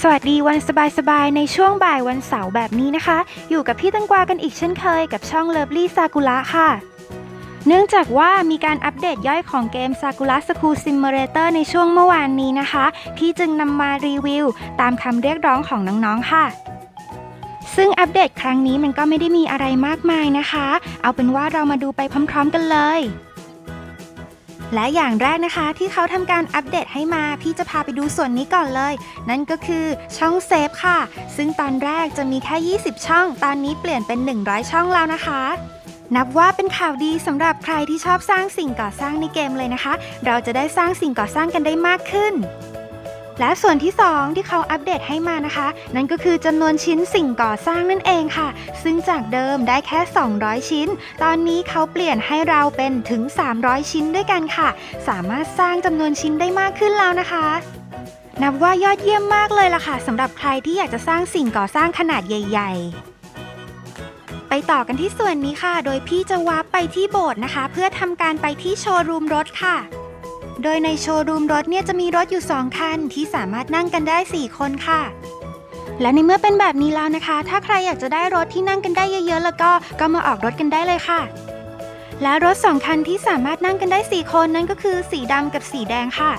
สวัสดีวันสบายๆ ในช่วงบ่ายวันเสาร์แบบนี้นะคะ อยู่กับพี่ตังกวากันอีกเช่นเคยกับช่อง Lovely Sakura ค่ะ เนื่องจากว่ามีการอัปเดตย่อยของเกม Sakura School Simulator ในช่วงเมื่อวานนี้นะคะ พี่จึงนำมารีวิว ตามคำเรียกร้องของน้องๆ ค่ะซึ่งอัปเดตครั้งนี้มันก็ไม่ได้มีอะไรมากมายนะคะ เอาเป็นว่าเรามาดูไปพร้อม ๆ กันเลย และอย่างแรกนะคะที่เขาทำการอัปเดตให้มา พี่จะพาไปดูส่วนนี้ก่อนเลย นั่นก็คือช่องเซฟค่ะ ซึ่งตอนแรกจะมีแค่ 20 ช่อง ตอนนี้เปลี่ยนเป็น 100 ช่องแล้วนะคะนับว่าเป็นข่าวดีสำหรับใครที่ชอบสร้างสิ่งก่อสร้างในเกมเลยนะคะ เราจะได้สร้างสิ่งก่อสร้างกันได้มากขึ้น และส่วนที่ 2 ที่เขาอัปเดตให้มานะคะ นั่นก็คือจำนวนชิ้นสิ่งก่อสร้างนั่นเองค่ะ ซึ่งจากเดิมได้แค่ 200 ชิ้น ตอนนี้เขาเปลี่ยนให้เราเป็นถึง 300 ชิ้นด้วยกันค่ะ สามารถสร้างจำนวนชิ้นได้มากขึ้นแล้วนะคะนับว่ายอดเยี่ยมมากเลยล่ะค่ะสำหรับใครที่อยากจะสร้างสิ่งก่อสร้างขนาดใหญ่ ๆไปต่อกันที่ส่วนนี้ค่ะ โดยพี่จะวาร์ปไปที่โบสถ์นะคะ เพื่อทำการไปที่โชว์รูมรถค่ะ โดยในโชว์รูมรถเนี่ยจะมีรถอยู่ 2 คัน ที่สามารถนั่งกันได้ 4 คนค่ะ และในเมื่อเป็นแบบนี้แล้วนะคะ ถ้าใครอยากจะได้รถที่นั่งกันได้เยอะๆ แล้วก็ก็มาออกรถกันได้เลยค่ะ และรถ 2 คันที่สามารถนั่งกันได้ 4 คนนั่นก็คือสีดำกับสีแดงค่ะ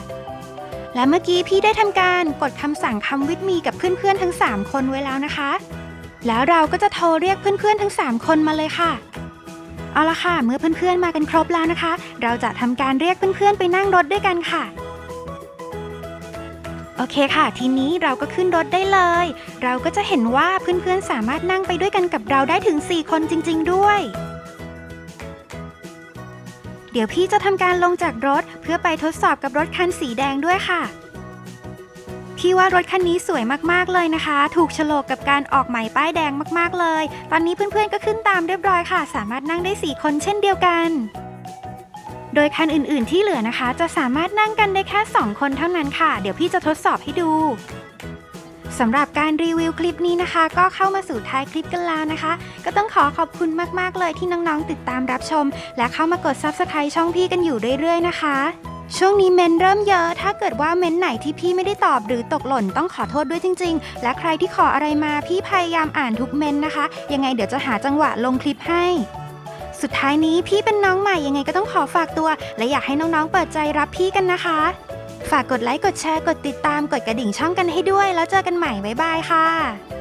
และเมื่อกี้พี่ได้ทำการกดคำสั่งคำวิทมีกับเพื่อนๆทั้ง 3 คนไว้แล้วนะคะ แล้วเราก็จะโทรเรียกเพื่อนๆทั้ง 3 คนมาเลยค่ะ เอาละค่ะ เมื่อเพื่อนๆมากันครบแล้วนะคะ เราจะทำการเรียกเพื่อนๆไปนั่งรถด้วยกันค่ะ โอเคค่ะ ทีนี้เราก็ขึ้นรถได้เลย เราก็จะเห็นว่าเพื่อนๆสามารถนั่งไปด้วยกันกับเราได้ถึง 4 คนจริง ๆ ด้วยเดี๋ยวพี่จะทำการลงจากรถเพื่อไปทดสอบกับรถคันสีแดงด้วยค่ะ พี่ว่ารถคันนี้สวยมากๆเลยนะคะ ถูกโฉลกกับการออกใหม่ป้ายแดงมากๆเลย ตอนนี้เพื่อนๆก็ขึ้นตามเรียบร้อยค่ะ สามารถนั่งได้ 4 คนเช่นเดียวกัน โดยคันอื่นๆที่เหลือนะคะ จะสามารถนั่งกันได้แค่ 2 คนเท่านั้นค่ะ เดี๋ยวพี่จะทดสอบให้ดูสำหรับการรีวิวคลิปนี้นะคะ ก็เข้ามาสู่ท้ายคลิปกันแล้วนะคะ ก็ต้องขอขอบคุณมากๆเลยที่น้องๆติดตามรับชม และเข้ามากด Subscribe ช่องพี่กันอยู่เรื่อยๆนะคะ ช่วงนี้เมนเริ่มเยอะ ถ้าเกิดว่าเมนไหนที่พี่ไม่ได้ตอบหรือตกหล่นต้องขอโทษด้วยจริง ๆ และใครที่ขออะไรมาพี่พยายามอ่านทุกเมนนะคะ ยังไงเดี๋ยวจะหาจังหวะลงคลิปให้ สุดท้ายนี้พี่เป็นน้องใหม่ยังไงก็ต้องขอฝากตัว และอยากให้น้องๆเปิดใจรับพี่กันนะคะ ฝากกดไลค์กดแชร์กดติดตามกดกระดิ่งช่องกันให้ด้วย แล้วเจอกันใหม่บ๊ายบายค่ะ